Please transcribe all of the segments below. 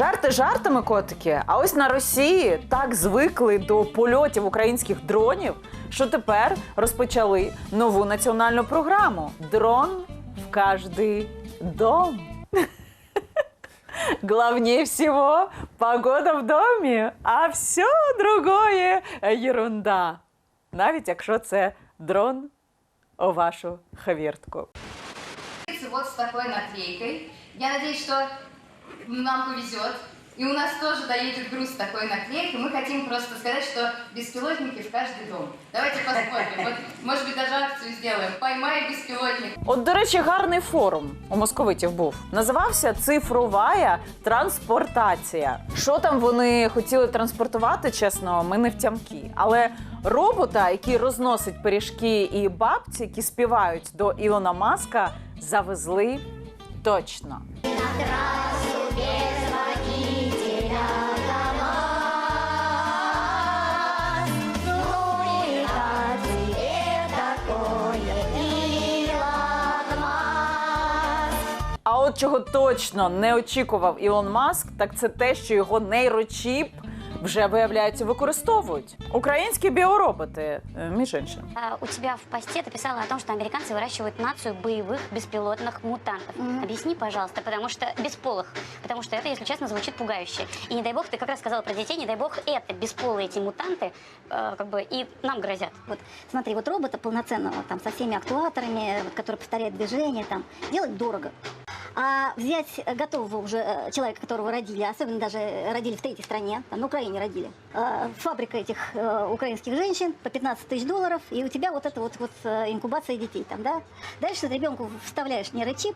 Жарти жартами, котики. А ось на Росії так звикли до польотів українських дронів, що тепер розпочали нову національну програму Дрон в каждый дом. Главнее всего погода в домі, а все другое ерунда. Навіть якщо це дрон у вашу хавіртку. вот с такой наклейкой. Я надеюсь, что нам повезет. И у нас тоже доедет груз с такой наклейкой. Мы хотим просто сказать, что беспилотники в каждый дом. Давайте посмотрим. Вот, может быть, даже акцию сделаем. Поймай беспилотник. От, до речі, гарний форум у московитів був. Називався Цифрова транспортація. Що там вони хотіли транспортувати, чесно, ми не втямки. Але робота, який розносить пиріжки і бабці, які співають до Ілона Маска, завезли точно. Чого точно не очікував Ілон Маск, так це те, що його нейрочіп вже виявляється використовують. Українські біороботи, е, між іншим. А, У тебя в посте ты писала о том, что американцы выращивают нацию боевых беспилотных мутантов. Объясни, пожалуйста, потому что бесполых, потому что это, если честно, звучит пугающе. И не дай бог, ты как раз сказала про детей, не дай бог, это бесполые эти мутанты, э, как бы и нам грозят. Вот смотри, вот робота полноценного, там, со всеми актуаторами, вот, который повторяет движение, там, делать дорого. А взять э, готового уже э, человека, которого родили, особенно даже родили в третьей стране, там, на Украине родили, э, фабрика этих э, украинских женщин по 15 тысяч долларов, и у тебя вот это вот, вот э, инкубация детей там, да? Дальше ты ребенку вставляешь нейрочип,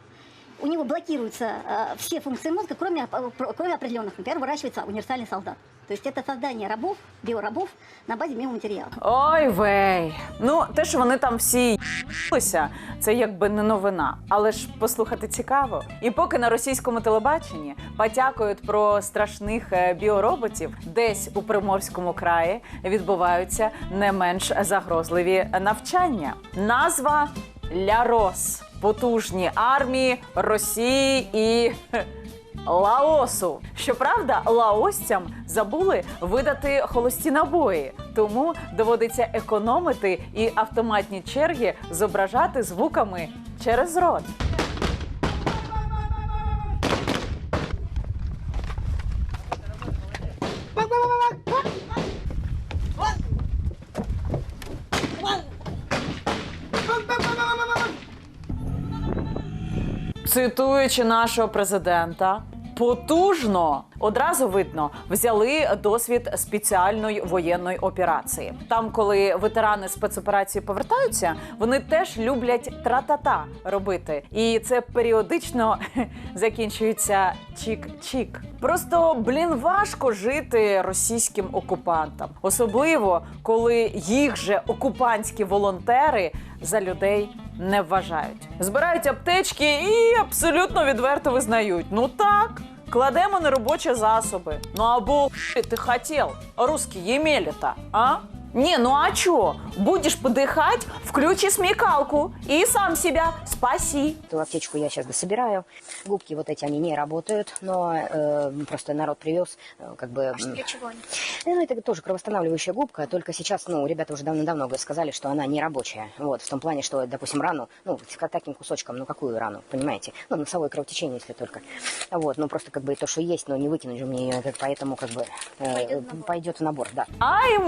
у него блокируются э, все функции мозга, кроме, э, про- кроме определенных. Например, выращивается универсальный солдат. То есть это создание рабов, биорабов на базе биоматериала. Ой вей. Ну, те, що вони там всі їлися, це якби не новина. Але ж послухати цікаво. І поки на російському телебаченні потякують про страшних е, біороботів, десь у Приморському краї відбуваються не менш загрозливі навчання. Назва Лярос. Потужні армії Росії і Лаосу. Щоправда, лаосцям забули видати холості набої, тому доводиться економити і автоматні черги зображати звуками через рот. Цитуючи нашого президента, потужно одразу видно, взяли досвід спеціальної воєнної операції. Там, коли ветерани спецоперації повертаються, вони теж люблять тра-та-та робити, і це періодично закінчується чік-чік. Просто блін важко жити російським окупантам, особливо коли їх же окупантські волонтери за людей не вважають. Збирають аптечки і абсолютно відверто визнають: ну так. Кладемо на робочі засоби. Ну або ти хотів, русські ємелі-то, а? Не, ну а чё? Будешь подыхать, включи смекалку и сам себя спаси. Эту аптечку я сейчас дособираю. Губки вот эти, они не работают, но э, просто народ привез, э, как бы... м, чего они? э, Ну, это тоже кровоостанавливающая губка, только сейчас, ну, ребята уже давно-давно сказали, что она не рабочая. Вот, в том плане, что, допустим, рану, ну, с таким кусочком, ну, какую рану, понимаете? Ну, носовое кровотечение, если только. Вот, ну, просто, как бы, то, что есть, но не выкинуть же мне ее, поэтому, как бы, э, пойдет в набор, да. Ай,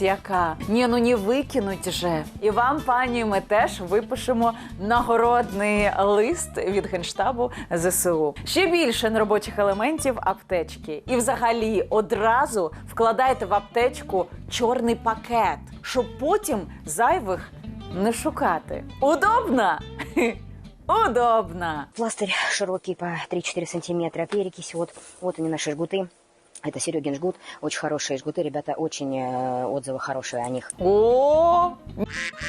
молодець яка! Ні, ну не викинуть же. І вам, пані, ми теж випишемо нагородний лист від генштабу ЗСУ. Ще більше неробочих елементів аптечки. І взагалі одразу вкладайте в аптечку чорний пакет, щоб потім зайвих не шукати. Удобно? Удобно. Пластырь широкий по 3-4 сантиметра, перекись, вот, вот они наши жгуты. Это Серегин жгут, очень хорошие жгуты, ребята, очень э, отзывы хорошие о них. О,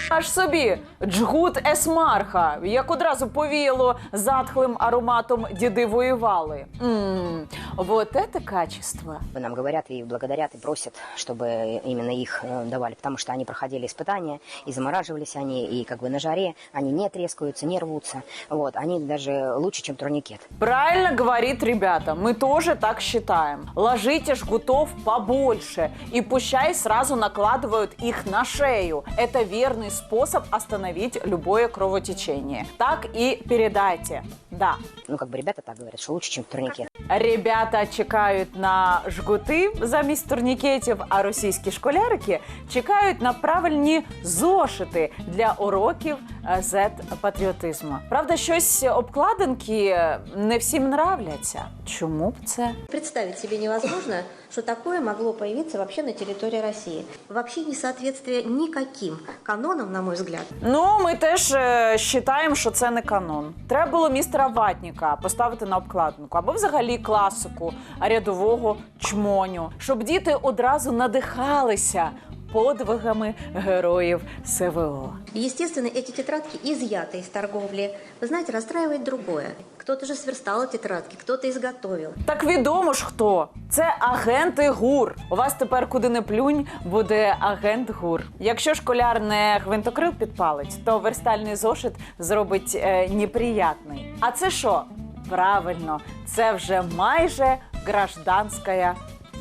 аж собі джгут есмарха, як одразу повіяло затхлим ароматом діди воювали. Мм, вот это качество. Нам говорят и благодарят, и просят, чтобы именно их э, давали, потому что они проходили испытания, и замораживались они, и как бы на жаре они не трескаются, не рвутся. Вот, они даже лучше, чем турникет. Правильно говорит ребята, мы тоже так считаем. Ложите жгутов побольше и пущай сразу накладывают их на шею. Это верный способ остановить любое кровотечение. Так и передайте. Да. Ну, как бы ребята так говорят, что лучше, чем турникет. Ребята чекають на жгути замість турнікетів, а російські школярики чекають на правильні зошити для уроків зет-патріотизму. Правда, щось обкладинки не всім нравляться. Чому б це? Представить собі невозможно, что такое могло появиться вообще на территории России. Вообще несоответствие никаким канонам, на мой взгляд. Ну, ми теж е, вважаємо, що це не канон. Треба було містера Ватніка поставити на обкладинку або взагалі класику рядового чмоню, щоб діти одразу надихалися подвигами героїв СВО. И, естественно, эти тетрадки изъяты из торговли. Вы знаете, расстраивает другое. Кто-то же сверстал тетрадки, кто-то изготовил. Так відомо ж хто. Це агенти ГУР. У вас тепер куди не плюнь, буде агент ГУР. Якщо школяр не гвинтокрил підпалить, то верстальний зошит зробить е, неприятний. А це що? Правильно, це вже майже гражданська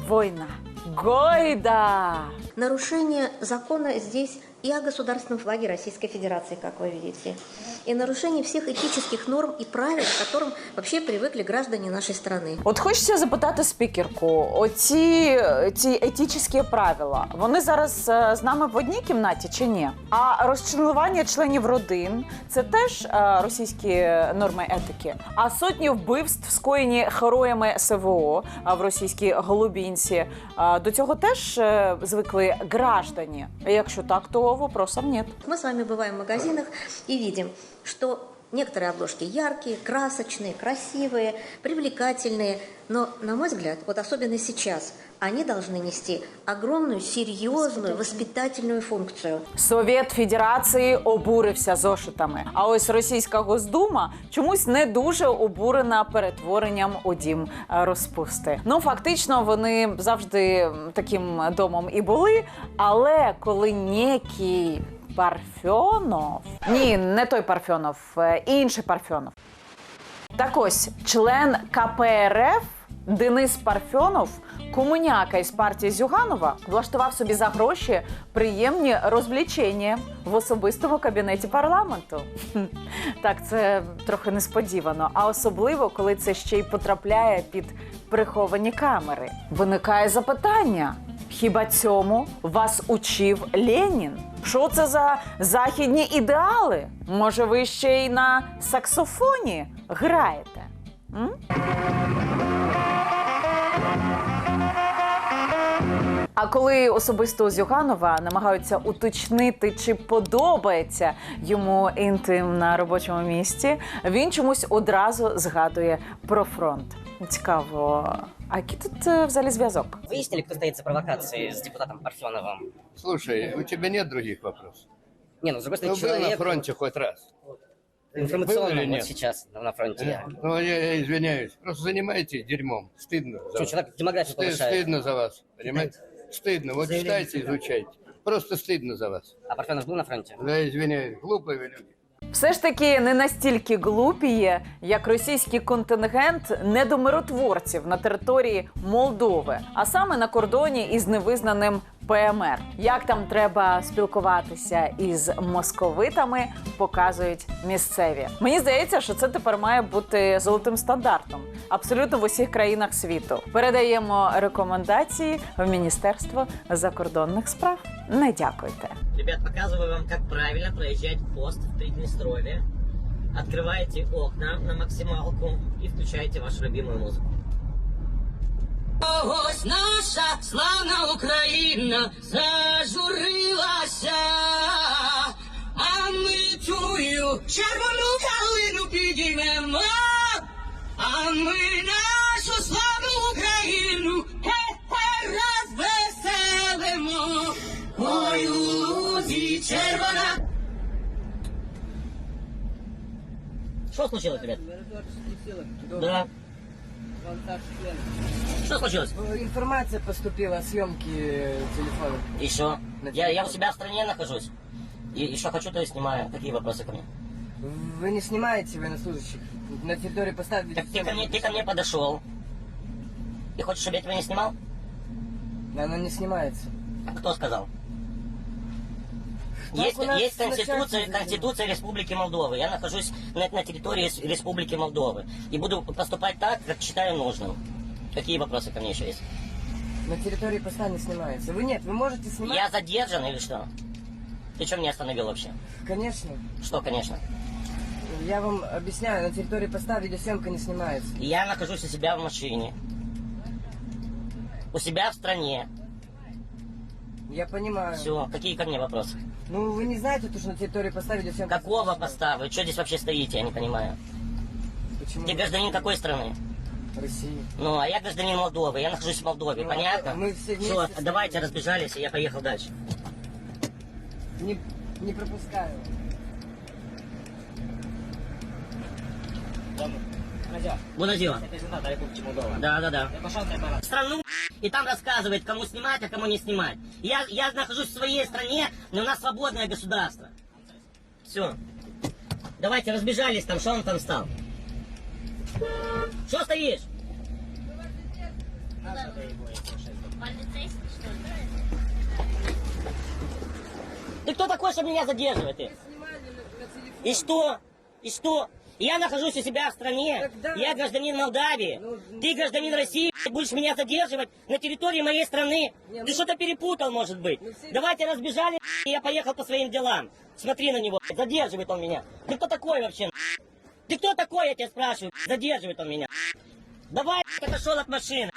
війна. Гойда! Нарушение закона здесь и о государственном флаге Российской Федерации, как вы видите, и нарушение всех этических норм и правил, к которым вообще привыкли граждане нашей страны. От хочеться запитати спікерку: оці ці етичні правила, вони зараз е, з нами в одній кімнаті чи ні? А розчленування членів родин це теж е, російські норми етики. А сотні вбивств, скоєні героями СВО а в російській Голубінці, е, до цього теж е, звикли граждані. Якщо так, то вопросов нет. Мы с вами бываем в магазинах и видим, что некоторые обложки яркие, красочные, красивые, привлекательные, но, на мой взгляд, вот особенно сейчас, они должны нести огромную, серьезную, воспитательную функцию. Совєт Федерації обурився зошитами. А ось російська Госдума чомусь не дуже обурена перетворенням у дім е, розпусти. Ну фактично, вони завжди таким домом і були. Але коли некий Парфьонов, ні, не той Парфьонов, е, інший Парфьонов. Так ось член КПРФ Денис Парфьонов, комуняка із партії Зюганова, влаштував собі за гроші приємні розвлічення в особистому кабінеті парламенту. Так, це трохи несподівано, а особливо, коли це ще й потрапляє під приховані камери. Виникає запитання. Хіба цьому вас учив Ленін? Що це за західні ідеали? Може, ви ще й на саксофоні граєте? М? А коли особисто Зюганова намагаються уточнити, чи подобається йому інтим на робочому місці, він чомусь одразу згадує про фронт. Цікаво, а який тут е, взагалі зв'язок? Выяснили, кто стоит за провокацией с депутатом Парфеновым? Слушай, у тебя нет других вопросов? Не, ну, с другой Ты стороны, был на человек фронте хоть раз? информационно Был или вот нет? сейчас на фронте. я. Ну, я, я извиняюсь. Просто занимаетесь дерьмом. Стыдно за Что, вас. человек демографию Сты- повышает. стыдно за вас, понимаете? Стыдно. Вот читайте, изучайте. Просто стыдно за вас. А Парфенов был на фронте? Да, извиняюсь. Глупые вы люди. Все ж таки не настільки глупі є, як російський контингент недомиротворців на території Молдови, а саме на кордоні із невизнаним ПМР. Як там треба спілкуватися із московитами, показують місцеві. Мені здається, що це тепер має бути золотим стандартом абсолютно в усіх країнах світу. Передаємо рекомендації в Міністерство закордонних справ не дякуйте. Ребят, показываю вам, как правильно проезжать пост в Приднестровье. Открываете окна на максималку и включаете вашу любимую музыку. Ось наша славна Україна зажурилася, а ми тую червону калину підіймемо, а ми нашу славну Україну розвеселимо. Гей, Червона! Что случилось, ребят? Да. Что случилось? Информация поступила о съемке телефона. И что? Я, я у себя в стране нахожусь. И, и что хочу, то и снимаю. Какие вопросы ко мне? Вы не снимаете военнослужащих на территории поста Так ты ко мне, ты ко мне подошел. И хочешь, чтобы я тебя не снимал? Она не снимается. А кто сказал? Есть, есть конституция, конституция Республики Молдовы. Я нахожусь на, на территории Рес- Республики Молдовы. И буду поступать так, как считаю нужным. Какие вопросы ко мне еще есть? На территории поста не снимается. Вы нет, вы можете снимать? Я задержан или что? Ты что меня остановил вообще? Конечно. Что, конечно? Я вам объясняю, на территории поста видеосъемка не снимается. Я нахожусь у себя в машине. У себя в стране. Я понимаю. Все, какие ко мне вопросы? Ну, вы не знаете, то, что на территории поста видеосъемка... Какого поста? Вы что здесь вообще стоите, я не понимаю. Почему? Ты гражданин какой страны? России. Ну, а я гражданин Молдовы, я нахожусь в Молдове, Ну, понятно? мы все вместе Все, стоим. давайте разбежались, и я поехал дальше. Не, не пропускаю. Бунадила. Да, да, да. Страну и там рассказывает, кому снимать, а кому не снимать. Я, я нахожусь в своей стране, но у нас свободное государство. Все. Давайте разбежались там, что он там стал? Что стоишь? Ты кто такой, чтобы меня задерживать? И что? И что? Я нахожусь у себя в стране. Тогда- Я гражданин Молдавии. Ты гражданин России. Будешь меня задерживать на территории моей страны. Не, Ты ну- что-то перепутал, может быть. Ну, все- Давайте разбежали, и я поехал по своим делам. Смотри на него. Задерживает он меня. Ты кто такой вообще? Ты кто такой, я тебя спрашиваю? Задерживает он меня. Давай, отошел от машины.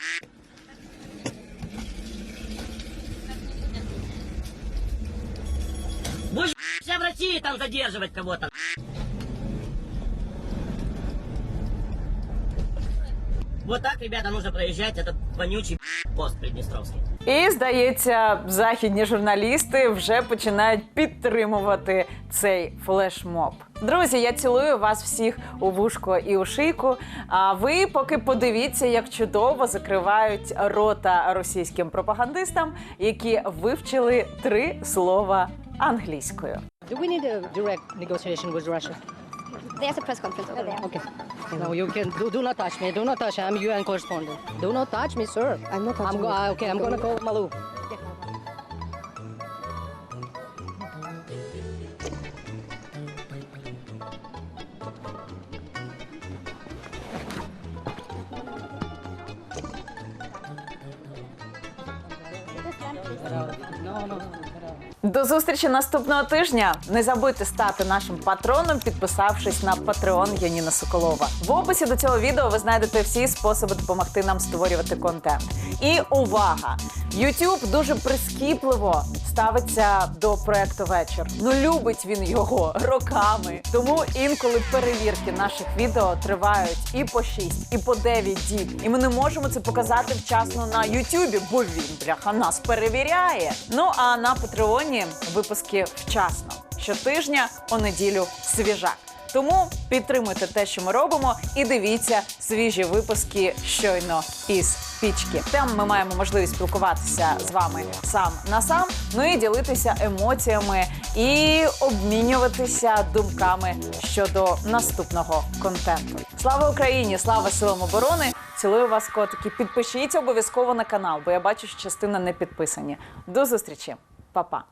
Будешь вся в России там задерживать кого-то. Вот так, ребята, нужно проезжать этот вонючий пост Приднестровский. І здається, західні журналісти вже починають підтримувати цей флешмоб. Друзі, я цілую вас всіх у вушко і у шийку. А ви поки подивіться, як чудово закривають рота російським пропагандистам, які вивчили три слова англійською. Do we need a direct negotiation with Russia? There's a press conference over there. Okay. No, you can do, do not touch me. Do not touch. Me. I'm a UN correspondent. Do not touch me, sir. I'm not I'm touching go- you. ah, okay, I'm gonna call Malou. До зустрічі наступного тижня. Не забудьте стати нашим патроном, підписавшись на Patreon Яніна Соколова. В описі до цього відео ви знайдете всі способи допомогти нам створювати контент. І увага! YouTube дуже прискіпливо ставиться до проекту вечір. Ну любить він його роками. Тому інколи перевірки наших відео тривають і по 6, і по 9 діб. І ми не можемо це показати вчасно на Ютубі, бо він бляха нас перевіряє. Ну а на Патреоні випуски вчасно. Щотижня у неділю свіжак. Тому підтримуйте те, що ми робимо, і дивіться свіжі випуски щойно із пічки. Там ми маємо можливість спілкуватися з вами сам на сам, ну і ділитися емоціями і обмінюватися думками щодо наступного контенту. Слава Україні! Слава силам оборони! Цілую вас, котики. Підпишіться обов'язково на канал, бо я бачу, що частина не підписані. До зустрічі, папа